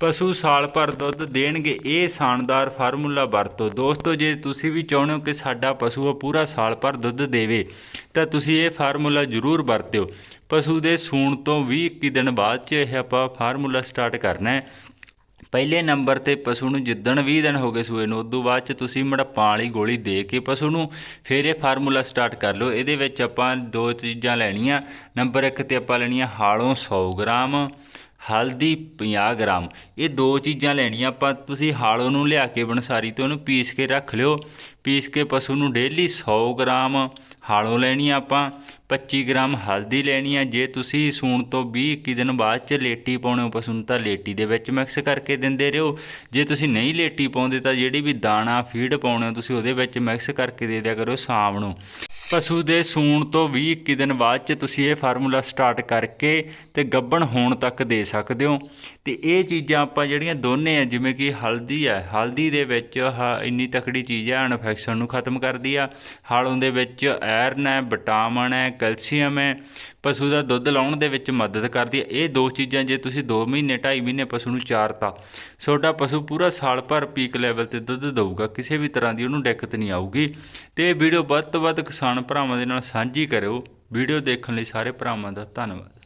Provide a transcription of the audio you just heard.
ਪਸ਼ੂ ਸਾਲ ਭਰ ਦੁੱਧ ਦੇਣਗੇ, ਇਹ ਸ਼ਾਨਦਾਰ ਫਾਰਮੂਲਾ ਵਰਤੋ। ਦੋਸਤੋ, ਜੇ ਤੁਸੀਂ ਵੀ ਚਾਹੁੰਦੇ ਹੋ ਕਿ ਸਾਡਾ ਪਸ਼ੂ ਪੂਰਾ ਸਾਲ ਭਰ ਦੁੱਧ ਦੇਵੇ, ਤਾਂ ਤੁਸੀਂ ਇਹ ਫਾਰਮੂਲਾ ਜ਼ਰੂਰ ਵਰਤਿਓ। ਪਸ਼ੂ ਦੇ ਸੂਣ ਤੋਂ 20-21 ਦਿਨ ਬਾਅਦ 'ਚ ਇਹ ਆਪਾਂ ਫਾਰਮੂਲਾ ਸਟਾਰਟ ਕਰਨਾ ਹੈ। ਪਹਿਲੇ ਨੰਬਰ ਤੇ ਪਸ਼ੂ ਨੂੰ ਜਿੱਦਣ 20 ਦਿਨ ਹੋ ਗਏ ਸੂਏ ਨੂੰ, ਉਦੋਂ ਬਾਅਦ ਚ ਤੁਸੀਂ ਮੜਪਾਂ ਵਾਲੀ ਗੋਲੀ ਦੇ ਕੇ ਪਸ਼ੂ ਨੂੰ ਫਿਰ ਇਹ ਫਾਰਮੂਲਾ ਸਟਾਰਟ ਕਰ ਲਓ। ਇਹਦੇ ਵਿੱਚ ਆਪਾਂ ਦੋ ਚੀਜ਼ਾਂ ਲੈਣੀਆਂ। ਨੰਬਰ 1 ਤੇ ਆਪਾਂ ਲੈਣੀਆਂ ਹਾਲੋਂ 100 ਗ੍ਰਾਮ ਹਲਦੀ 50 ਗ੍ਰਾਮ। ਇਹ ਦੋ ਚੀਜ਼ਾਂ ਲੈਣੀਆਂ, ਆਪਾਂ ਤੁਸੀਂ ਹਾਲੋਂ ਨੂੰ ਲਿਆ ਕੇ ਬਨਸਾਰੀ ਤੋਂ ਉਹਨੂੰ ਪੀਸ ਕੇ ਰੱਖ ਲਿਓ। ਪੀਸ ਕੇ ਪਸ਼ੂ ਨੂੰ ਡੇਲੀ 100 ਗ੍ਰਾਮ ਹਾਲੋਂ ਲੈਣੀ ਆ ਆਪਾਂ 25 ਗ੍ਰਾਮ ਹਲਦੀ ਲੈਣੀ ਆ। ਜੇ ਤੁਸੀਂ ਸੂਣ ਤੋਂ 20 21 ਦਿਨ ਬਾਅਦ ਚ ਲੇਟੀ ਪਾਉਣੇ ਹੋ ਪਸ਼ੂ ਨੂੰ, ਤਾਂ ਲੇਟੀ ਦੇ ਵਿੱਚ ਮਿਕਸ ਕਰਕੇ ਦਿੰਦੇ ਰਹੋ। ਜੇ ਤੁਸੀਂ ਨਹੀਂ ਲੇਟੀ ਪਾਉਂਦੇ ਤਾਂ ਜਿਹੜੀ ਵੀ ਦਾਣਾ ਫੀਡ ਪਾਉਣੇ ਹੋ, ਤੁਸੀਂ ਉਹਦੇ ਵਿੱਚ ਮਿਕਸ ਕਰਕੇ ਦੇ ਦਿਆ ਕਰੋ ਸ਼ਾਮ ਨੂੰ। ਪਸ਼ੂ ਦੇ ਸੂਣ ਤੋਂ 20 21 ਦਿਨ ਬਾਅਦ ਚ ਤੁਸੀਂ ਇਹ ਫਾਰਮੂਲਾ ਸਟਾਰਟ ਕਰਕੇ ਤੇ ਗੱਬਣ ਹੋਣ ਤੱਕ ਦੇ ਸਕਦੇ ਹੋ। ਤੇ ਇਹ ਚੀਜ਼ਾਂ ਆਪਾਂ ਜਿਹੜੀਆਂ ਦੋਨੇ ਆ, ਜਿਵੇਂ ਕਿ ਹਲਦੀ ਹੈ ਹਲਦੀ ਦੇ ਵਿੱਚ ਆਹ ਇੰਨੀ ਤਕੜੀ ਚੀਜ਼ ਆ ਇਨਫੈਕਸ਼ਨ ਨੂੰ ਖਤਮ ਕਰਦੀ ਆ। ਹਾਲੋਂ ਦੇ ਵਿੱਚ ਆਇਰਨ ਹੈ ਵਿਟਾਮਿਨ ਹੈ ਕੈਲਸ਼ੀਅਮ ਹੈ ਪਸ਼ੂ ਦਾ ਦੁੱਧ ਲਾਉਣ ਦੇ ਵਿੱਚ ਮਦਦ ਕਰਦੀ ਹੈ ਇਹ ਦੋ ਚੀਜ਼ਾਂ ਜੇ ਤੁਸੀਂ 2 ਮਹੀਨੇ 2.5 ਮਹੀਨੇ ਪਸ਼ੂ ਨੂੰ ਚਾਰਤਾ, ਤੁਹਾਡਾ ਪਸ਼ੂ ਪੂਰਾ ਸਾਲ ਭਰ ਪੀਕ ਲੈਵਲ ਤੇ ਦੁੱਧ ਦੇਊਗਾ, ਕਿਸੇ ਵੀ ਤਰ੍ਹਾਂ ਦੀ ਉਹਨੂੰ ਦਿੱਕਤ ਨਹੀਂ ਆਊਗੀ। ਤੇ ਇਹ ਵੀਡੀਓ ਵੱਧ ਤੋਂ ਵੱਧ ਕਿਸਾਨ ਭਰਾਵਾਂ ਦੇ ਨਾਲ ਸਾਂਝੀ ਕਰਿਓ। ਵੀਡੀਓ ਦੇਖਣ ਲਈ ਸਾਰੇ ਭਰਾਵਾਂ ਦਾ ਧੰਨਵਾਦ।